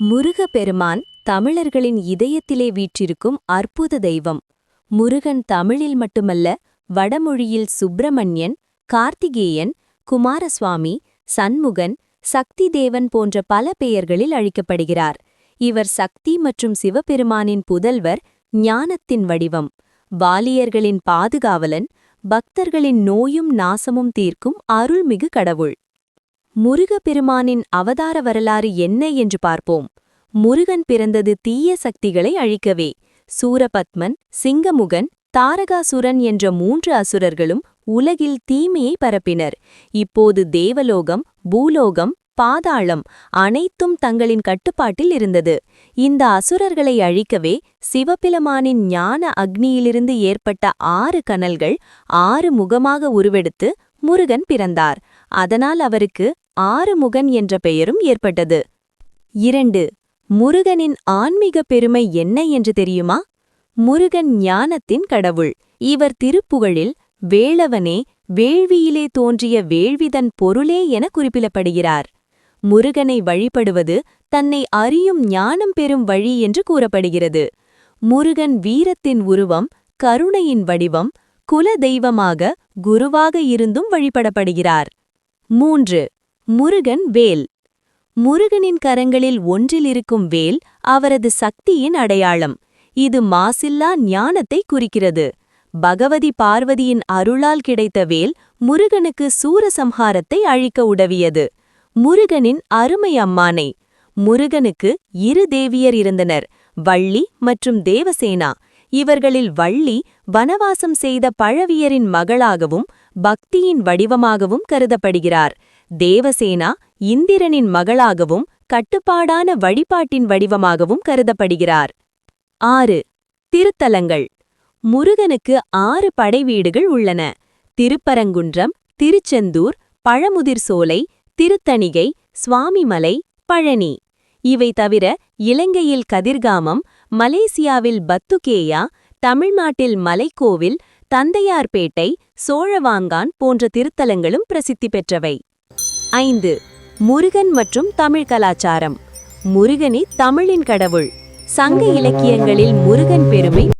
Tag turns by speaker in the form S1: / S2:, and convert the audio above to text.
S1: முருகப்பெருமான் தமிழர்களின் இதயத்திலே வீற்றிருக்கும் அற்புத தெய்வம். முருகன் தமிழில் மட்டுமல்ல வடமொழியில் சுப்பிரமணியன் கார்த்திகேயன் குமாரசுவாமி சண்முகன் சக்தி தேவன் போன்ற பல பெயர்களில் அழைக்கப்படுகிறார். இவர் சக்தி மற்றும் சிவபெருமானின் புதல்வர் ஞானத்தின் வடிவம். வாலியர்களின் பாதுகாவலன் பக்தர்களின் நோயும் நாசமும் தீர்க்கும் அருள்மிகு கடவுள். முருகப்பெருமானின் அவதார வரலாறு என்ன என்று பார்ப்போம். முருகன் பிறந்தது தீய சக்திகளை அழிக்கவே. சூரபத்மன் சிங்கமுகன் தாரகாசுரன் என்ற மூன்று அசுரர்களும் உலகில் தீமையை பரப்பினர். இப்போது தேவலோகம் பூலோகம் பாதாளம் அனைத்தும் தங்களின் கட்டுப்பாட்டில் இருந்தது. இந்த அசுரர்களை அழிக்கவே சிவபிலமானின் ஞான அக்னியிலிருந்து ஏற்பட்ட ஆறு கனல்கள் ஆறு முகமாக உருவெடுத்து முருகன் பிறந்தார். அதனால் அவருக்கு ஆறுமுகன் என்ற பெயரும் ஏற்பட்டது. இரண்டு முருகனின் ஆன்மீக பெருமை என்ன என்று தெரியுமா? முருகன் ஞானத்தின் கடவுள். இவர் திருப்புகழில் வேளவனே வேள்வியிலே தோன்றிய வேள்விதன் பொருளே என குறிப்பிடப்படுகிறார். முருகனை வழிபடுவது தன்னை அறியும் ஞானம் பெறும் வழி என்று கூறப்படுகிறது. முருகன் வீரத்தின் உருவம் கருணையின் வடிவம் குல தெய்வமாக குருவாக இருந்தும் வழிபடப்படுகிறார். மூன்று. முருகன் வேல். முருகனின் கரங்களில் ஒன்றில் இருக்கும் வேல் அவரது சக்தியின் அடையாளம். இது மாசில்லா ஞானத்தை குறிக்கிறது. பகவதி பார்வதியின் அருளால் கிடைத்த வேல் முருகனுக்கு சூரசம்ஹாரத்தை அழிக்க உதவியது. முருகனின் அருமை அம்மானை. முருகனுக்கு இரு தேவியர் இருந்தனர். வள்ளி மற்றும் தேவசேனா. இவர்களில் வள்ளி வனவாசம் செய்த பழவியரின் மகளாகவும் பக்தியின் வடிவமாகவும் கருதப்படுகிறார். தேவசேனா இந்திரனின் மகளாகவும் கட்டுப்பாடான வழிபாட்டின் வடிவமாகவும் கருதப்படுகிறார். ஆறு. திருத்தலங்கள். முருகனுக்கு ஆறு படைவீடுகள் உள்ளன. திருப்பரங்குன்றம் திருச்செந்தூர் பழமுதிர் சோலை திருத்தணிகை சுவாமிமலை பழனி. இவை தவிர இலங்கையில் கதிர்காமம் மலேசியாவில் பத்துகேயா தமிழ்நாட்டில் மலைக்கோவில் தந்தையார்பேட்டை சோழவாங்கான் போன்ற திருத்தலங்களும் பிரசித்தி பெற்றவை. ஐந்து. முருகன் மற்றும் தமிழ் கலாச்சாரம். முருகனே தமிழின் கடவுள். சங்க இலக்கியங்களில் முருகன் பெருமை